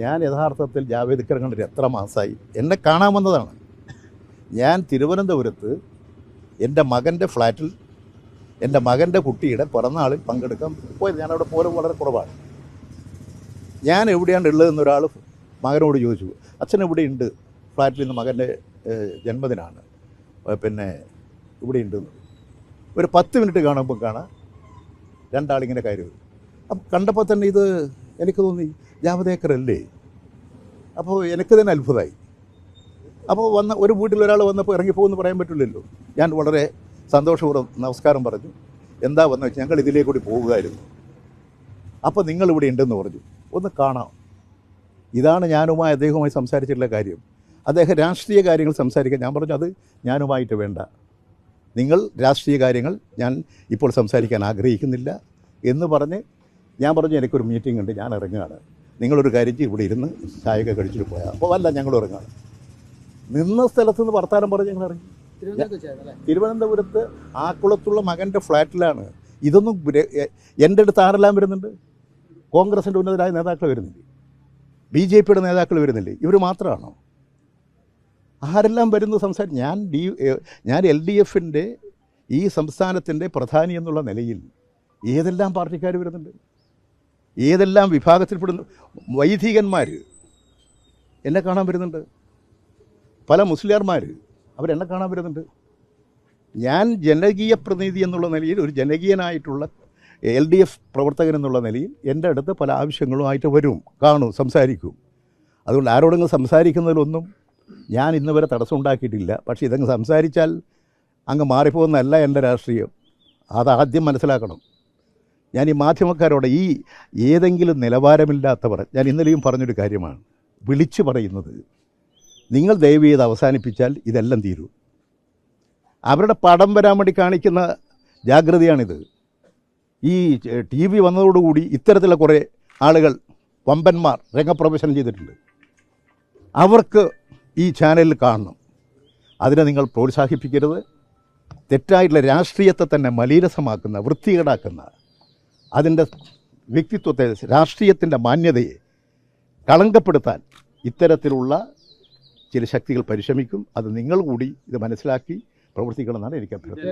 ഞാൻ യഥാർത്ഥത്തിൽ ജാവേദ് കണ്ടിട്ട് എത്ര മാസമായി എന്നെ കാണാൻ വന്നതാണ്. ഞാൻ തിരുവനന്തപുരത്ത് എന്റെ മകന്റെ ഫ്ലാറ്റിൽ എന്റെ മകന്റെ കുട്ടിയുടെ പിറന്നാളിൽ പങ്കെടുക്കാൻ പോയത്. ഞാൻ അവിടെ പോലെ വളരെ കുറവാണ്. ഞാൻ എവിടെയാണ് ഉള്ളതെന്ന് ഒരാൾ മകനോട് ചോദിച്ചു. അച്ഛൻ ഇവിടെ ഉണ്ട്? ഫ്ലാറ്റിൽ നിന്ന് മകന്റെ ജന്മദിനമാണ് പിന്നെ ഇവിടെ ഉണ്ട്. ഒരു പത്ത് മിനിറ്റ് കാണുമ്പോൾ കാണാം രണ്ടാളിങ്ങനെ കയറി വരും. അപ്പം കണ്ടപ്പോൾ തന്നെ ഇത് എനിക്ക് തോന്നി ജാവദേക്കർ അല്ലേ? അപ്പോൾ എനിക്ക് തന്നെ അത്ഭുതമായി. അപ്പോൾ വന്ന ഒരു വീട്ടിൽ ഒരാൾ വന്നപ്പോൾ ഇറങ്ങിപ്പോകുമെന്ന് പറയാൻ പറ്റില്ലല്ലോ. ഞാൻ വളരെ സന്തോഷപൂർവം നമസ്കാരം പറഞ്ഞു. എന്താ വന്നു ഞങ്ങൾ ഇതിലേ കൂടി പോകുമായിരുന്നു അപ്പോൾ നിങ്ങൾ ഇവിടെ ഉണ്ടെന്ന് പറഞ്ഞു. ഒന്ന് കാണാം. ഇതാണ് ഞാനുമായി അദ്ദേഹവുമായി സംസാരിച്ചിട്ടുള്ള കാര്യം. അദ്ദേഹം രാഷ്ട്രീയ കാര്യങ്ങൾ സംസാരിക്കാൻ ഞാൻ പറഞ്ഞു അത് ഞാനുമായിട്ട് വേണ്ട. നിങ്ങൾ രാഷ്ട്രീയ കാര്യങ്ങൾ ഞാൻ ഇപ്പോൾ സംസാരിക്കാൻ ആഗ്രഹിക്കുന്നില്ല. എന്ന് പറഞ്ഞ് ഞാൻ പറഞ്ഞു എനിക്കൊരു മീറ്റിംഗ് ഉണ്ട് ഞാൻ ഇറങ്ങുകയാണ്. നിങ്ങളൊരു കാര്യം ഇവിടെ ഇരുന്ന് ചായയൊക്കെ കഴിച്ചിട്ട് പോയാൽ അപ്പോൾ അല്ല ഞങ്ങൾ ഇറങ്ങാണ്. നിന്ന സ്ഥലത്ത് നിന്ന് വർത്താനം പറഞ്ഞ് ഞങ്ങൾ ഇറങ്ങി. തിരുവനന്തപുരത്ത് ആക്കുളത്തുള്ള മകന്റെ ഫ്ലാറ്റിലാണ്. ഇതൊന്നും എന്റെ അടുത്ത് ആരെല്ലാം വരുന്നുണ്ട്? കോൺഗ്രസിന്റെ ഉന്നതരായ നേതാക്കൾ വരുന്നില്ല? ബി ജെ പിയുടെ നേതാക്കൾ വരുന്നില്ലേ? ഇവർ മാത്രമാണോ ആരെല്ലാം വരുന്നു സംസാരം? ഞാൻ ഡി ഞാൻ എൽ ഡി എഫിന്റെ ഈ സംസ്ഥാനത്തിന്റെ പ്രധാനി എന്നുള്ള നിലയിൽ ഏതെല്ലാം പാർട്ടിക്കാർ വരുന്നുണ്ട്? ഏതെല്ലാം വിഭാഗത്തിൽപ്പെടുന്ന വൈദികന്മാർ എന്നെ കാണാൻ വരുന്നുണ്ട്. പല മുസ്ലിയാർമാർ അവരെന്നെ കാണാൻ വരുന്നുണ്ട്. ഞാൻ ജനകീയ പ്രതിനിധി എന്നുള്ള നിലയിൽ ഒരു ജനകീയനായിട്ടുള്ള എൽ ഡി എഫ് പ്രവർത്തകൻ എന്നുള്ള നിലയിൽ എന്റെ അടുത്ത് പല ആവശ്യങ്ങളുമായിട്ട് വരും കാണും സംസാരിക്കും. അതുകൊണ്ട് ആരോടെങ്കിലും സംസാരിക്കുന്നതിലൊന്നും ഞാൻ ഇന്ന് വരെ തടസ്സം ഉണ്ടാക്കിയിട്ടില്ല. പക്ഷേ ഇതങ്ങ് സംസാരിച്ചാൽ അങ്ങ് മാറിപ്പോകുന്നതല്ല എന്റെ രാഷ്ട്രീയം. അതാദ്യം മനസ്സിലാക്കണം. ഞാൻ ഈ മാധ്യമക്കാരോട് ഈ ഏതെങ്കിലും നിലവാരമില്ലാത്തവർ ഞാൻ ഇന്നലെയും പറഞ്ഞൊരു കാര്യമാണ്. വിളിച്ചു പറയുന്നത് നിങ്ങൾ ദയവ് ചെയ്ത് അവസാനിപ്പിച്ചാൽ ഇതെല്ലാം തീരും. അവരുടെ പടം വരാൻ വേണ്ടി കാണിക്കുന്ന ജാഗ്രതയാണിത്. ഈ ടി വി വന്നതോടുകൂടി ഇത്തരത്തിലുള്ള കുറേ ആളുകൾ വമ്പന്മാർ രംഗപ്രവേശനം ചെയ്തിട്ടുണ്ട്. അവർക്ക് ഈ ചാനലിൽ കാണണം. അതിനെ നിങ്ങൾ പ്രോത്സാഹിപ്പിക്കരുത്. തെറ്റായിട്ടുള്ള രാഷ്ട്രീയത്തെ തന്നെ മലീരസമാക്കുന്ന വൃത്തികേടാക്കുന്ന അതിന്റെ വ്യക്തിത്വത്തെ രാഷ്ട്രീയത്തിന്റെ മാന്യതയെ കളങ്കപ്പെടുത്താൻ ഇത്തരത്തിലുള്ള ചില ശക്തികൾ പരിശ്രമിക്കും. അത് നിങ്ങൾ കൂടി ഇത് മനസ്സിലാക്കി പ്രവർത്തിക്കണമെന്നാണ് എനിക്ക് അഭ്യർത്ഥന